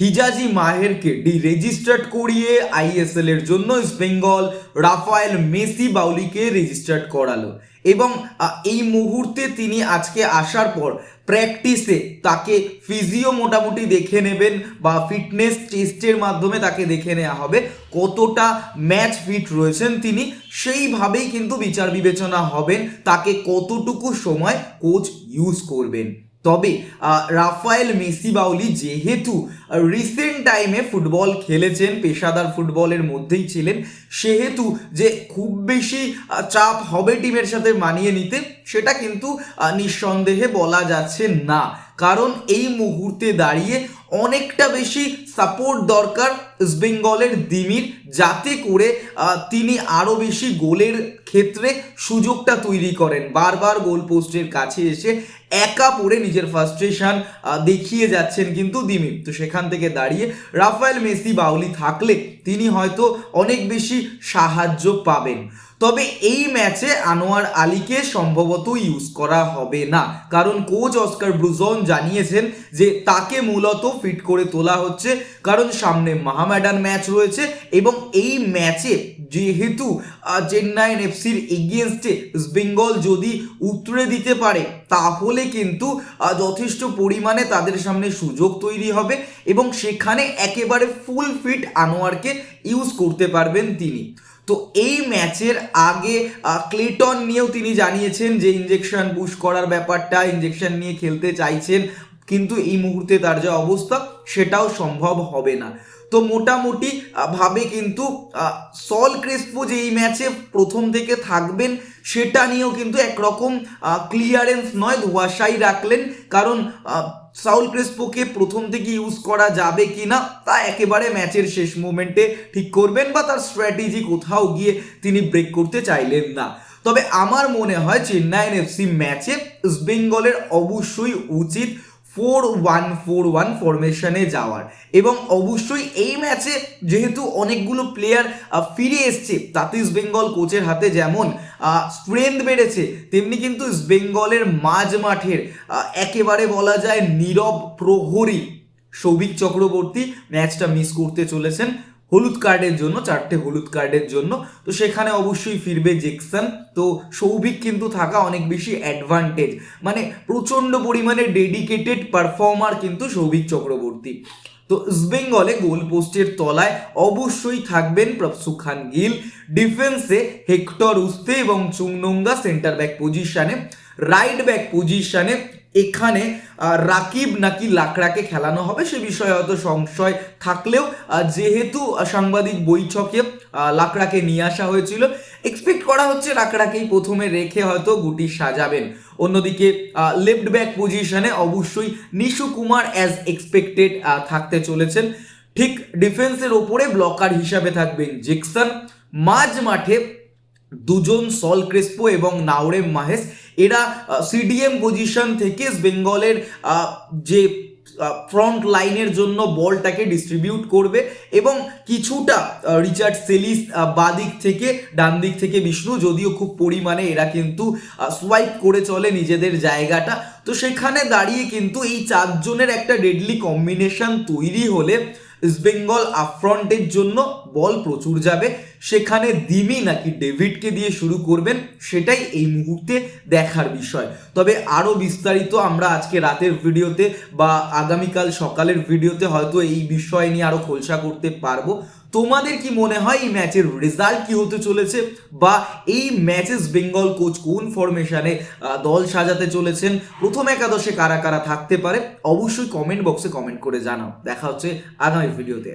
হিজাজি মাহেরকে deregistered করিয়ে ISL এর জন্য ইস্ট বেঙ্গল রাফায়েল মেসি বাউলিকে রেজিস্টার্ড করালো। এবং এই মুহূর্তে তিনি আজকে আসার পর প্র্যাকটিসে তাকে ফিজিও মোটামুটি দেখে নেবেন বা ফিটনেস টেস্টের মাধ্যমে তাকে দেখে নেওয়া হবে। কতটা ম্যাচ ফিট রয়েছেন তিনি, সেইভাবেই কিন্তু বিচার বিবেচনা হবেন। তাকে কতটুকু সময় কোচ ইউজ করবেন। তবে রাফায়েল মেসি বাউলি যেহেতু রিসেন্ট টাইমে ফুটবল খেলেছেন, পেশাদার ফুটবলের মধ্যেই ছিলেন, সেহেতু যে খুব বেশি চাপ হবে টিমের সাথে মানিয়ে নিতে, সেটা কিন্তু নিঃসন্দেহে বলা যাচ্ছে না। কারণ এই মুহূর্তে দাঁড়িয়ে অনেকটা বেশি সাপোর্ট দরকার ইস্ট বেঙ্গলের দিমির, যাতে করে তিনি আরও বেশি গোলের ক্ষেত্রে সুযোগটা তৈরি করেন। বারবার গোল পোস্টের কাছে এসে একা পড়ে নিজের ফার্স্ট্রেশন দেখিয়ে যাচ্ছেন কিন্তু দিমির। তো সেখান থেকে দাঁড়িয়ে রাফায়েল মেসি বাউলি থাকলে তিনি হয়তো অনেক বেশি সাহায্য পাবেন। তবে এই ম্যাচে আনোয়ার আলীকে সম্ভবত ইউজ করা হবে না। কারণ কোচ অস্কার ব্রুজন জানিয়েছেন যে তাকে মূলত ফিট করে তোলা হচ্ছে। কারণ সামনে মাহামেডান ম্যাচ রয়েছে এবং এই ম্যাচে যেহেতু চেন্নাইন এফসির এগেনস্টে বেঙ্গল যদি উতরে দিতে পারে, তাহলে কিন্তু যথেষ্ট পরিমাণে তাদের সামনে সুযোগ তৈরি হবে এবং সেখানে একেবারে ফুল ফিট আনোয়ারকে ইউজ করতে পারবেন তিনি। তো এই ম্যাচের আগে ক্লেটন নিয়েও তিনি জানিয়েছেন যে ইঞ্জেকশন পুশ করার ব্যাপারটা ইঞ্জেকশন নিয়ে খেলতে চাইছেন কিন্তু এই মুহূর্তে তার যা অবস্থা, সেটাও সম্ভব হবে না। তো মোটামুটি ভাবে কিন্তু সল ক্রেসপো যে এই ম্যাচে প্রথম থেকে থাকবেন, সেটা নিয়েও কিন্তু একরকম ক্লিয়ারেন্স নয়, ধোয়াশাই রাখলেন। কারণ সাউল ক্রেসপোকে প্রথম থেকে ইউজ করা যাবে কি না তা একেবারে ম্যাচের শেষ মোমেন্টে ঠিক করবেন বা তার স্ট্র্যাটেজি কোথাও গিয়ে তিনি ব্রেক করতে চাইলেন না। তবে আমার মনে হয় চেন্নাইন এফসি ম্যাচে ইস্ট বেঙ্গলের অবশ্যই উচিত ফোর ওয়ান ফোর ওয়ান ফরমেশনে যাওয়ার। এবং অবশ্যই এই ম্যাচে যেহেতু অনেকগুলো প্লেয়ার ফিরে এসছে, তাতে ইস্ট বেঙ্গল কোচের হাতে যেমন স্ট্রেংথ বেড়েছে, তেমনি কিন্তু ইস্ট বেঙ্গলের মাঝ মাঠের একেবারে বলা যায় নীরব প্রহরী সৌভিক চক্রবর্তী ম্যাচটা মিস করতে চলেছেন। হলুদ কার্ডের জন্য, চারটে হলুদ কার্ডের জন্য। তো সেখানে অবশ্যই ফিরবে জেকসন তো সৌভিক কিন্তু থাকা অনেক বেশি অ্যাডভান্টেজ মানে প্রচণ্ড পরিমাণে ডেডিকেটেড পারফর্মার কিন্তু সৌভিক চক্রবর্তী। তো ইস্টবেঙ্গলে গোল পোস্টের তলায় অবশ্যই থাকবেন প্রফসু খান গিল। ডিফেন্সে হেক্টর উস্তে এবং চুংনোঙ্গা সেন্টার ব্যাক পজিশনে রাইট ব্যাক পজিশনে এখানে রাকিব নাকি লাকড়াকে খেলানো হবে সে বিষয়ে হয়তো সংশয় থাকলেও যেহেতু সাংবাদিক বৈঠকে লাকড়াকে নিয়ে আসা হয়েছিল এক্সপেক্ট করা হচ্ছে লাকড়াকেই প্রথমে রেখে হয়তো গুটি সাজাবেন। অন্যদিকে লেফট ব্যাক পজিশনে অবশ্যই নিশু কুমার অ্যাজ এক্সপেক্টেড থাকতে চলেছেন। ঠিক ডিফেন্সের ওপরে ব্লকার হিসাবে থাকবেন জেকসন। মাঝ মাঠে দুজন সল ক্রেসপো এবং নাওরেম মাহেশ, এরা সিডিএম পজিশন থেকে বেঙ্গলের যে ফ্রন্ট লাইনের জন্য বলটাকে ডিস্ট্রিবিউট করবে এবং কিছুটা রিচার্ড সেলিস বা দিক থেকে, ডান দিক থেকে বিষ্ণু, যদিও খুব পরিমাণে এরা কিন্তু সোয়াইপ করে চলে নিজেদের জায়গাটা। তো সেখানে দাঁড়িয়ে কিন্তু এই চারজনের একটা ডেডলি কম্বিনেশন তৈরি হলে, ইস্ট ইস্টবেঙ্গল আফ্রন্টের জন্য বল প্রচুর যাবে। সেখানে দিমি নাকি ডেভিডকে দিয়ে শুরু করবেন, সেটাই এই মুহূর্তে দেখার বিষয়। তবে আরও বিস্তারিত আমরা আজকে রাতের ভিডিওতে বা আগামীকাল সকালের ভিডিওতে হয়তো এই বিষয় নিয়ে আরও খোলসা করতে পারব। তোমাদের কি মনে হয় এই ম্যাচের রেজাল্ট কি হতে চলেছে? বা এই ম্যাচেস বেঙ্গল কোচ কোন ফরমেশনে দল সাজাতে চলেছেন? প্রথম একাদশে কারা কারা থাকতে পারে? অবশ্যই কমেন্ট বক্সে কমেন্ট করে জানাও। দেখা হচ্ছে আগামী ভিডিওতে।